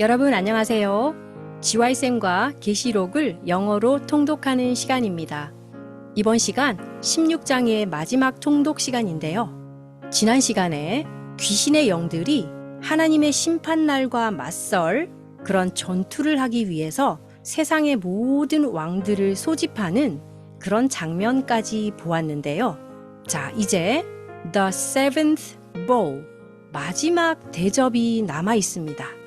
여러분 안녕하세요. GY쌤과 계시록을 영어로 통독하는 시간입니다. 이번 시간 16장의 마지막 통독 시간인데요. 지난 시간에 귀신의 영들이 하나님의 심판날과 맞설 그런 전투를 하기 위해서 세상의 모든 왕들을 소집하는 그런 장면까지 보았는데요. 자, 이제 The Seventh Bowl 마지막 대접이 남아 있습니다.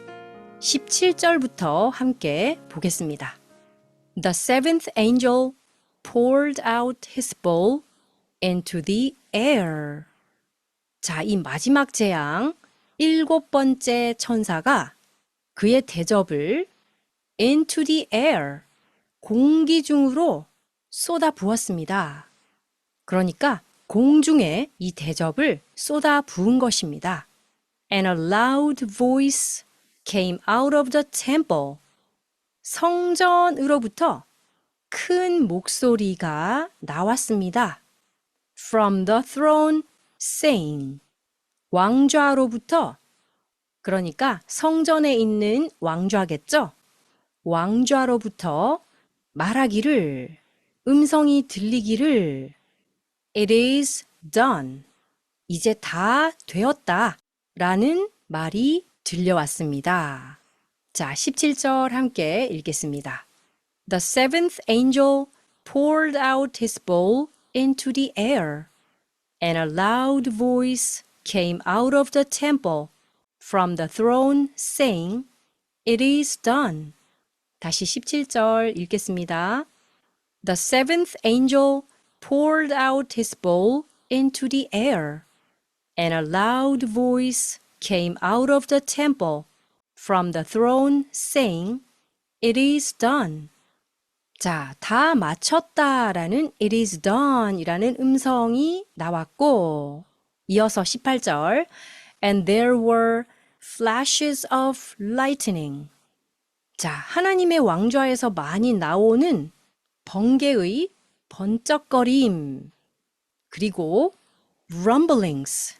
17절부터 함께 보겠습니다. The seventh angel poured out his bowl into the air. 자, 이 마지막 재앙 일곱 번째 천사가 그의 대접을 into the air 공기 중으로 쏟아 부었습니다. 그러니까 공중에 이 대접을 쏟아 부은 것입니다. And a loud voice came out of the temple. 성전으로부터 큰 목소리가 나왔습니다. From the throne saying. 왕좌로부터 그러니까 성전에 있는 왕좌겠죠? 왕좌로부터 말하기를 음성이 들리기를 It is done. 이제 다 되었다. 라는 말이 들려왔습니다. 자, 17절 함께 읽겠습니다. The seventh angel poured out his bowl into the air, and a loud voice came out of the temple from the throne, saying, It is done. 다시 17절 읽겠습니다. The seventh angel poured out his bowl into the air, and a loud voice came out of the temple from the throne, saying, It is done. 자, 다 마쳤다라는 It is done 이라는 음성이 나왔고, 이어서 18절, And there were flashes of lightning. 자, 하나님의 왕좌에서 많이 나오는 번개의 번쩍거림, 그리고 rumblings,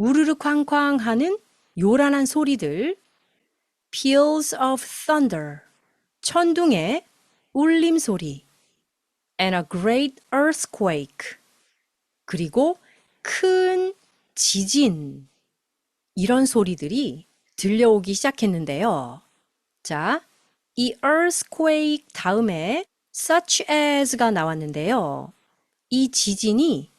우르르 쾅쾅 하는 요란한 소리들, peals of thunder, 천둥의 울림 소리, and a great earthquake, 그리고 큰 지진, 이런 소리들이 들려오기 시작했는데요. 자, 이 earthquake 다음에 such as가 나왔는데요. 이 지진이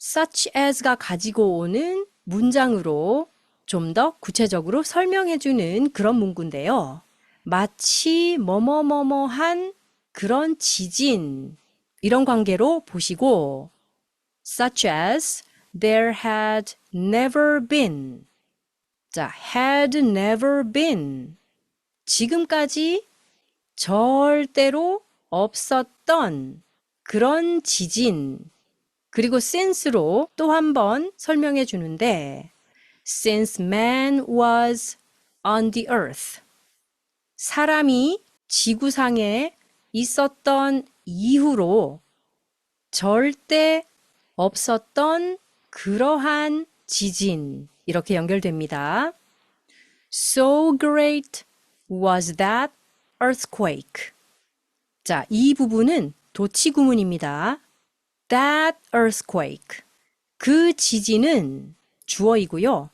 such as가 가지고 오는 문장으로 좀 더 구체적으로 설명해 주는 그런 문구인데요. 마치 뭐뭐뭐뭐한 그런 지진 이런 관계로 보시고 such as there had never been 자, had never been 지금까지 절대로 없었던 그런 지진 그리고 since로 또 한 번 설명해 주는데 since man was on the earth 사람이 지구상에 있었던 이후로 절대 없었던 그러한 지진 이렇게 연결됩니다. So great was that earthquake. 자, 이 부분은 도치 구문입니다. That earthquake. 그 지진은 주어이고요.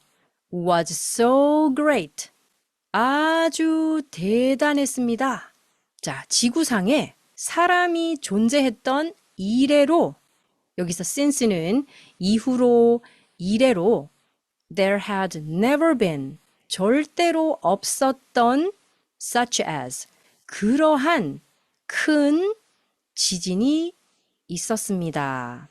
was so great. 아주 대단했습니다. 자, 지구상에 사람이 존재했던 이래로 여기서 since는 이후로 이래로 there had never been 절대로 없었던 such as 그러한 큰 지진이 있었습니다.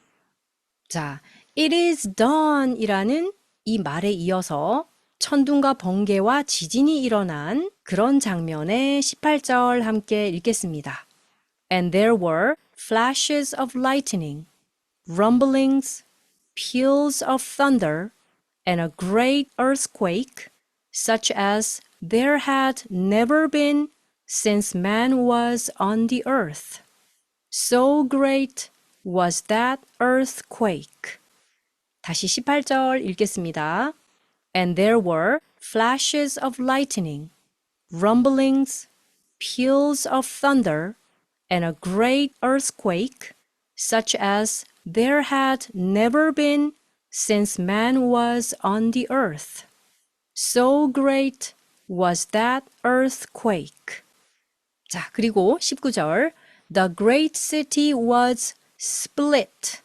자, it is done 이라는 이 말에 이어서 천둥과 번개와 지진이 일어난 그런 장면의 18절 함께 읽겠습니다. And there were flashes of lightning, rumblings, peals of thunder, and a great earthquake, such as there had never been since man was on the earth. So great was that earthquake. 다시 18절 읽겠습니다. And there were flashes of lightning, rumblings, peals of thunder, and a great earthquake, such as there had never been since man was on the earth. So great was that earthquake. 자, 그리고 19절. The great city was split.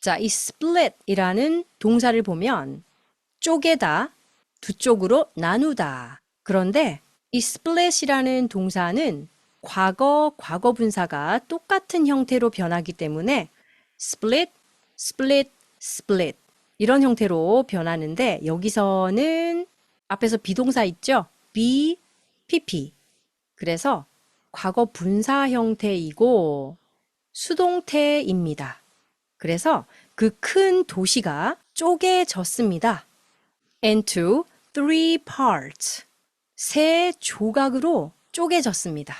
자, 이 split이라는 동사를 보면 쪼개다, 두 쪽으로 나누다. 그런데 이 split이라는 동사는 과거, 과거 분사가 똑같은 형태로 변하기 때문에 split, split, split 이런 형태로 변하는데 여기서는 앞에서 비동사 있죠? be, pp. 그래서 과거 분사 형태이고 수동태입니다. 그래서 그 큰 도시가 쪼개졌습니다. into three parts. 세 조각으로 쪼개졌습니다.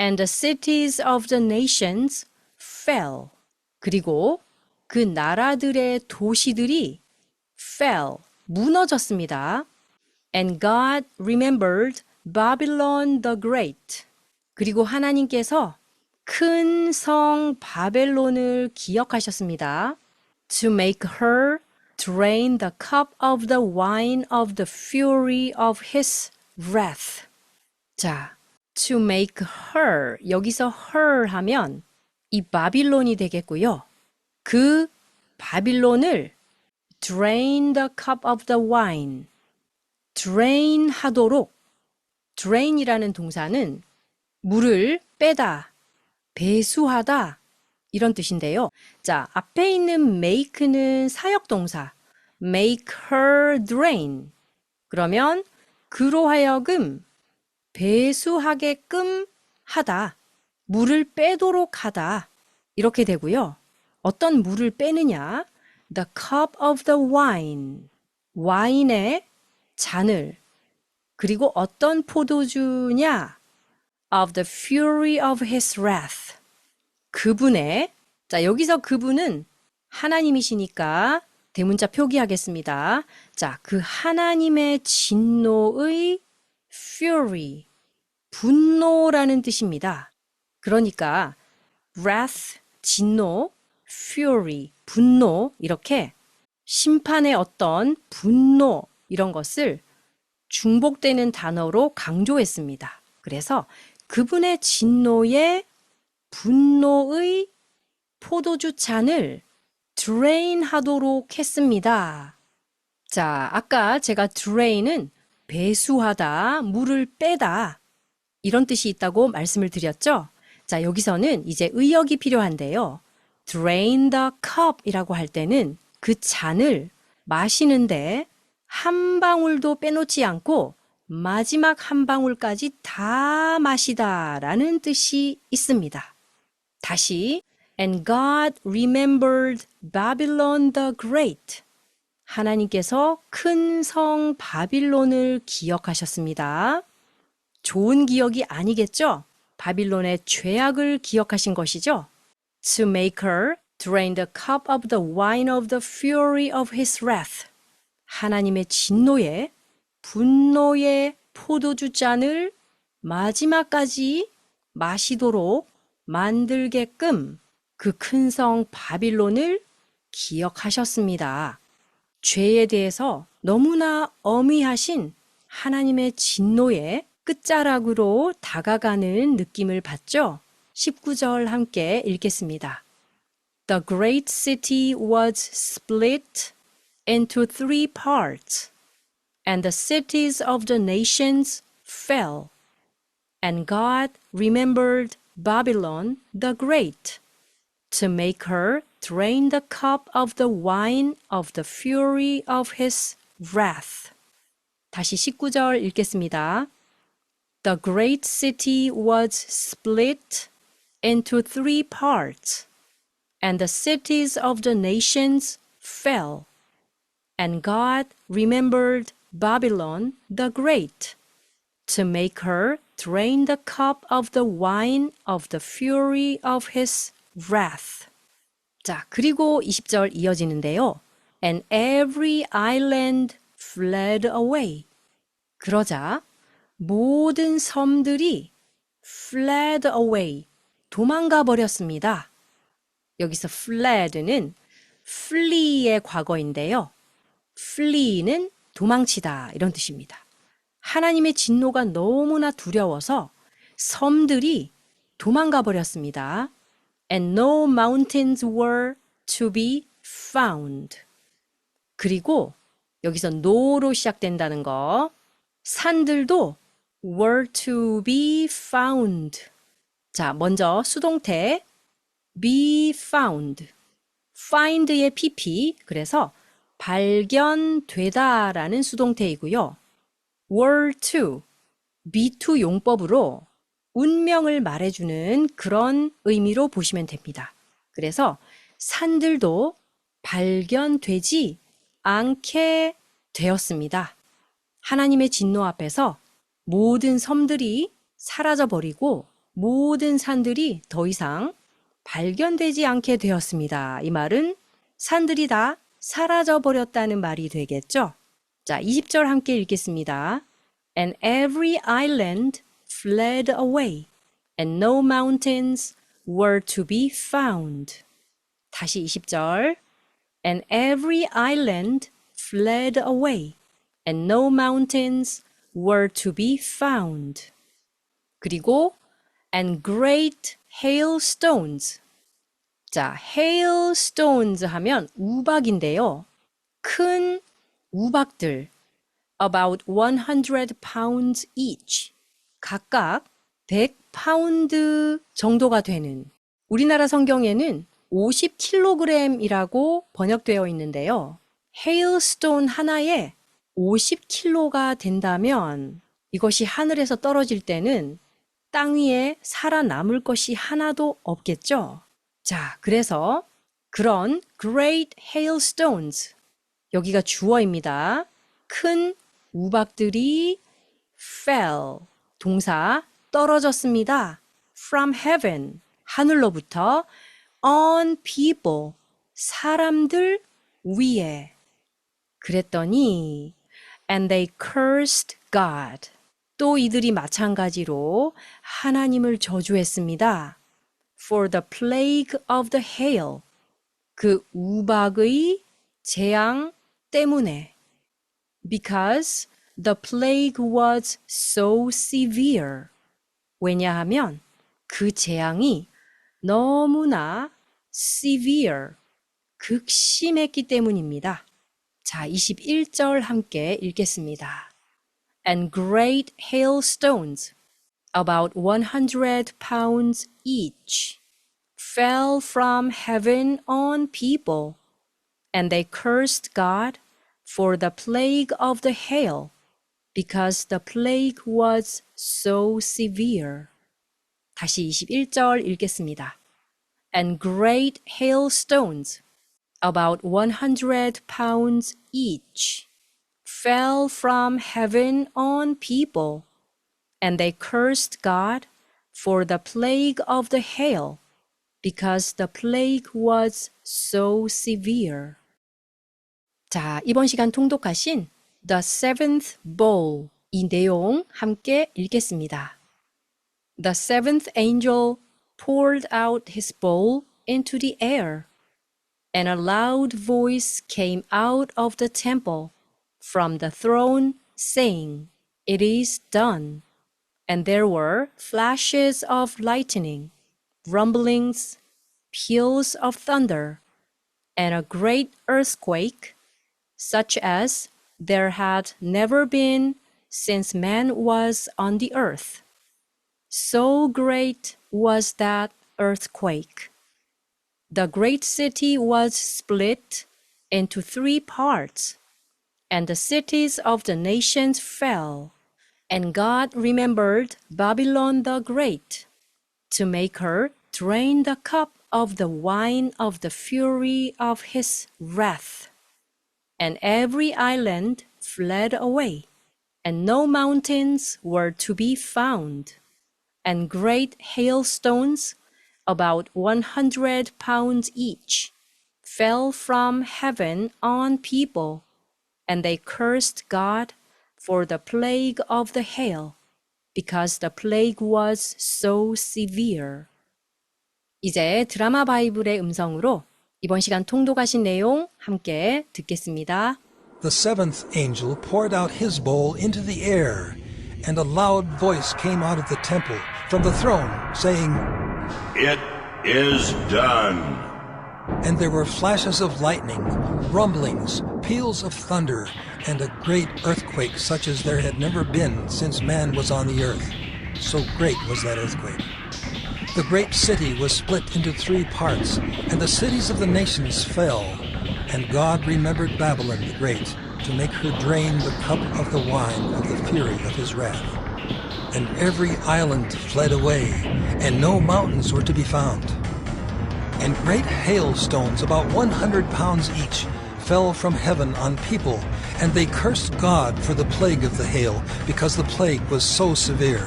And the cities of the nations fell. 그리고 그 나라들의 도시들이 fell, 무너졌습니다. And God remembered Babylon the Great. 그리고 하나님께서 큰 성 바벨론을 기억하셨습니다. To make her drain the cup of the wine of the fury of his wrath. 자, to make her 여기서 her 하면 이 바빌론이 되겠고요. 그 바빌론을 drain the cup of the wine. drain 하도록 drain이라는 동사는 물을 빼다, 배수하다 이런 뜻인데요. 자, 앞에 있는 make는 사역 동사 make her drain. 그러면 그로 하여금 배수하게끔 하다. 물을 빼도록 하다. 이렇게 되고요. 어떤 물을 빼느냐? The cup of the wine. 와인의 잔을. 그리고 어떤 포도주냐? Of the fury of his wrath. 그분의, 자, 여기서 그분은 하나님이시니까 대문자 표기하겠습니다. 자, 그 하나님의 진노의 fury, 분노라는 뜻입니다. 그러니까 wrath, 진노, fury, 분노 이렇게 심판의 어떤 분노 이런 것을 중복되는 단어로 강조했습니다. 그래서 그분의 진노의 분노의 포도주 잔을 drain 하도록 했습니다. 자, 아까 제가 drain은 배수하다, 물을 빼다 이런 뜻이 있다고 말씀을 드렸죠? 자, 여기서는 이제 의역이 필요한데요. drain the cup 이라고 할 때는 그 잔을 마시는데 한 방울도 빼놓지 않고 마지막 한 방울까지 다 마시다 라는 뜻이 있습니다. 다시, and God remembered Babylon the Great. 하나님께서 큰 성 바빌론을 기억하셨습니다. 좋은 기억이 아니겠죠? 바빌론의 죄악을 기억하신 것이죠. To make her drain the cup of the wine of the fury of his wrath. 하나님의 진노에 분노의 포도주 잔을 마지막까지 마시도록 만들게끔 그 큰 성 바빌론을 기억하셨습니다. 죄에 대해서 너무나 어미하신 하나님의 진노의 끝자락으로 다가가는 느낌을 받죠? 19절 함께 읽겠습니다. The great city was split into three parts, and the cities of the nations fell. And God remembered Babylon the Great to make her drain the cup of the wine of the fury of his wrath. 다시 19절 읽겠습니다. The great city was split into three parts, and the cities of the nations fell. And God remembered Babylon the Great to make her drain the cup of the wine of the fury of his wrath. 자, 그리고 20절 이어지는데요. And every island fled away. 그러자 모든 섬들이 fled away, 도망가 버렸습니다. 여기서 fled는 flee의 과거인데요. flee는 도망치다 이런 뜻입니다. 하나님의 진노가 너무나 두려워서 섬들이 도망가 버렸습니다. And no mountains were to be found. 그리고 여기서 no로 시작된다는 거. 산들도 were to be found. 자, 먼저 수동태 be found. find의 pp. 그래서 발견되다라는 수동태이고요. were to, be to 용법으로 운명을 말해주는 그런 의미로 보시면 됩니다. 그래서 산들도 발견되지 않게 되었습니다. 하나님의 진노 앞에서 모든 섬들이 사라져 버리고 모든 산들이 더 이상 발견되지 않게 되었습니다. 이 말은 산들이 다 사라져 버렸다는 말이 되겠죠? 자, 20절 함께 읽겠습니다. And every island fled away, and no mountains were to be found. 다시 20절. And every island fled away, and no mountains were to be found. 그리고 and great hailstones. 자, hailstones 하면 우박인데요. 큰 우박들 about 100 pounds each. 각각 100 파운드 정도가 되는 우리나라 성경에는 50kg이라고 번역되어 있는데요. hailstone 하나에 50kg가 된다면 이것이 하늘에서 떨어질 때는 땅 위에 살아남을 것이 하나도 없겠죠. 자, 그래서 그런 great hailstones 여기가 주어입니다. 큰 우박들이 fell 동사 떨어졌습니다. from heaven 하늘로부터 on people 사람들 위에 그랬더니 and they cursed God 또 이들이 마찬가지로 하나님을 저주했습니다. For the plague of the hail 그 우박의 재앙 때문에 because the plague was so severe 왜냐하면 그 재앙이 너무나 severe 극심했기 때문입니다. 자, 21절 함께 읽겠습니다. And great hailstones, about 100 pounds each, fell from heaven on people, and they cursed God for the plague of the hail, because the plague was so severe. 다시 21절 읽겠습니다. And great hailstones, about 100 pounds each, fell from heaven on people, and they cursed God for the plague of the hail, because the plague was so severe. 자, 이번 시간 통독하신 The Seventh Bowl 이 내용 함께 읽겠습니다. The seventh angel poured out his bowl into the air, and a loud voice came out of the temple from the throne, saying, It is done. And there were flashes of lightning, rumblings, peals of thunder, and a great earthquake, such as there had never been since man was on the earth. So great was that earthquake. The great city was split into three parts, and the cities of the nations fell. And God remembered Babylon the Great to make her drain the cup of the wine of the fury of his wrath. And every island fled away, and no mountains were to be found. And great hailstones, about 100 pounds each, fell from heaven on people, and they cursed God for the plague of the hail, because the plague was so severe. 이제 드라마 바이블의 음성으로 이번 시간 통독하신 내용 함께 듣겠습니다. The seventh angel poured out his bowl into the air, and a loud voice came out of the temple from the throne, saying, It is done. And there were flashes of lightning, rumblings, peals of thunder, and a great earthquake such as there had never been since man was on the earth. So great was that earthquake. The great city was split into three parts, and the cities of the nations fell. And God remembered Babylon the Great to make her drain the cup of the wine of the fury of his wrath. And every island fled away, and no mountains were to be found and great hailstones, about 100 pounds each, fell from heaven on people, and they cursed God for the plague of the hail, because the plague was so severe.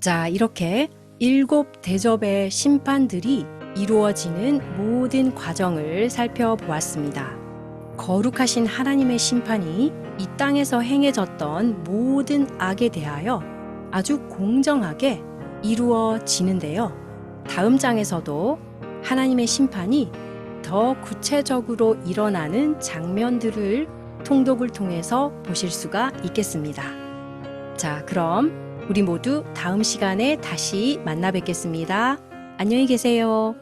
자, 이렇게 일곱 대접의 심판들이 이루어지는 모든 과정을 살펴보았습니다. 거룩하신 하나님의 심판이 이 땅에서 행해졌던 모든 악에 대하여 아주 공정하게 이루어지는데요. 다음 장에서도 하나님의 심판이 더 구체적으로 일어나는 장면들을 통독을 통해서 보실 수가 있겠습니다. 자, 그럼 우리 모두 다음 시간에 다시 만나 뵙겠습니다. 안녕히 계세요.